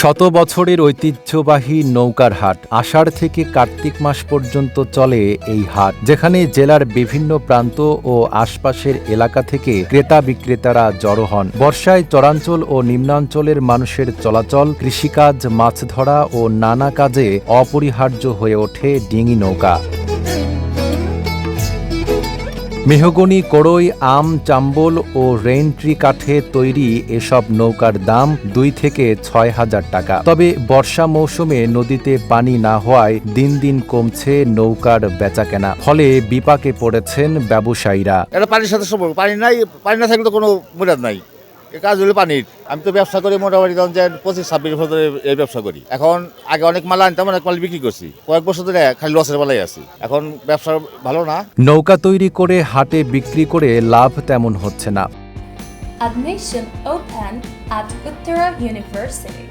শত বছরের ঐতিহ্যবাহী নৌকার হাট। আষাঢ় থেকে কার্তিক মাস পর্যন্ত চলে এই হাট, যেখানে জেলার বিভিন্ন প্রান্ত ও আশপাশের এলাকা থেকে ক্রেতা বিক্রেতারা জড়ো হন। বর্ষায় চরাঞ্চল ও নিম্নাঞ্চলের মানুষের চলাচল, কৃষিকাজ, মাছ ধরা ও নানা কাজে অপরিহার্য হয়ে ওঠে ডিঙি নৌকা। মেহগনি কড়ই আম, চাম্বল ও রেইনট্রি কাঠে তৈরি এসব নৌকার দাম দুই থেকে ছয় হাজার টাকা। তবে বর্ষা মৌসুমে নদীতে পানি না হওয়ায় দিন দিন কমছে নৌকার বেচাকেনা। ফলে বিপাকে পড়েছেন ব্যবসায়ীরা। এটা পানির সাথে সম্পর্ক। পানি নাই, পানি না থাকলে তো কোনো মূল্য নাই। কাজ হলো পানির। আমি তো ব্যবসা করি মোটামুটি ধরুন যে পঁচিশ ছাব্বিশ বছর ধরে এই ব্যবসা করি। এখন আগে অনেক মাল আনতাম অনেক মাল বিক্রি করছি। কয়েক বছর ধরে খালি লসের বেলায় আছি। এখন ব্যবসা ভালো না। নৌকা তৈরি করে হাটে বিক্রি করে লাভ তেমন হচ্ছে না। Admission open at Uttara University.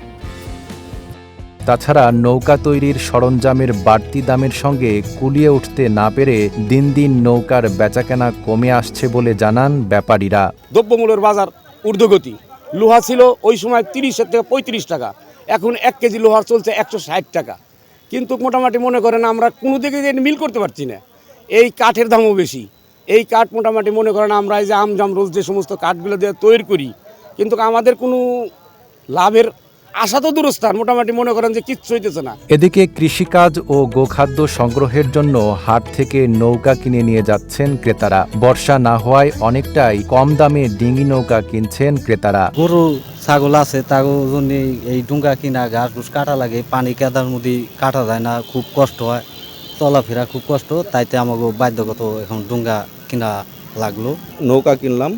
তাছাড়া নৌকা তৈরির সরঞ্জামের বাড়তি দামের সঙ্গে কুলিয়ে উঠতে না পেরে দিন দিন নৌকার বেচাকেনা কমে আসছে বলে জানান ব্যাপারীরা। দ্রব্যমূল্যের বাজার ঊর্ধ্বগতি। লোহা ছিল ওই সময় তিরিশের থেকে পঁয়ত্রিশ টাকা। এখন এক কেজি লোহার চলছে একশো ষাট টাকা। কিন্তু মোটামুটি মনে করেন আমরা কোনো দিকে যে মিল করতে পারছি না। এই কাঠের দামও বেশি। এই কাঠ মোটামুটি মনে করেন আমরা এই যে আমজাম রোজ যে সমস্ত কাঠগুলো দিয়ে তৈরি করি, কিন্তু আমাদের কোনো লাভের আশা তো দূরস্থান মোটামুটি মনে করেন যে কিচ্ছু হইতেছে না। এদিকে কৃষিকাজ ও গোখাদ্য সংগ্রহের জন্য হাট থেকে নৌকা কিনে নিয়ে যাচ্ছেন ক্রেতারা। বর্ষা না হওয়ায় অনেকটাই কম দামে ডিঙি নৌকা কিনছেন ক্রেতারা। গরু ছাগল আছে তার জন্য এই ডুঙ্গা কিনা ঘাস ঘুষ কাটা লাগে পানি কেদার মধ্যে কাটা যায় না খুব কষ্ট হয়। চলাফেরা খুব কষ্ট তাইতে আমাকে বাধ্যগত এখন ডুঙ্গা কিনা লাগল। নৌকা কিনলাম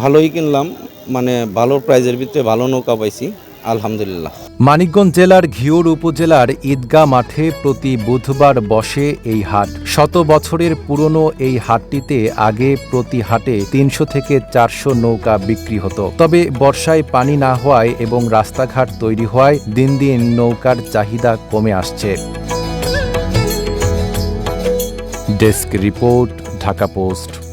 ভালোই কিনলাম মানে ভালো প্রাইজের ভিতরে ভালো নৌকা পাইছি। আলহামদুলিল্লাহ। মানিকগঞ্জ জেলার ঘিওর উপজেলার ঈদগাহ মাঠে প্রতি বুধবার বসে এই হাট। শত বছরের পুরনো এই হাটটিতে আগে প্রতি হাটে তিনশো থেকে চারশো নৌকা বিক্রি হতো। তবে বর্ষায় পানি না হওয়ায় এবং রাস্তাঘাট তৈরি হওয়ায় দিন দিন নৌকার চাহিদা কমে আসছে। Desk report, Dhaka post.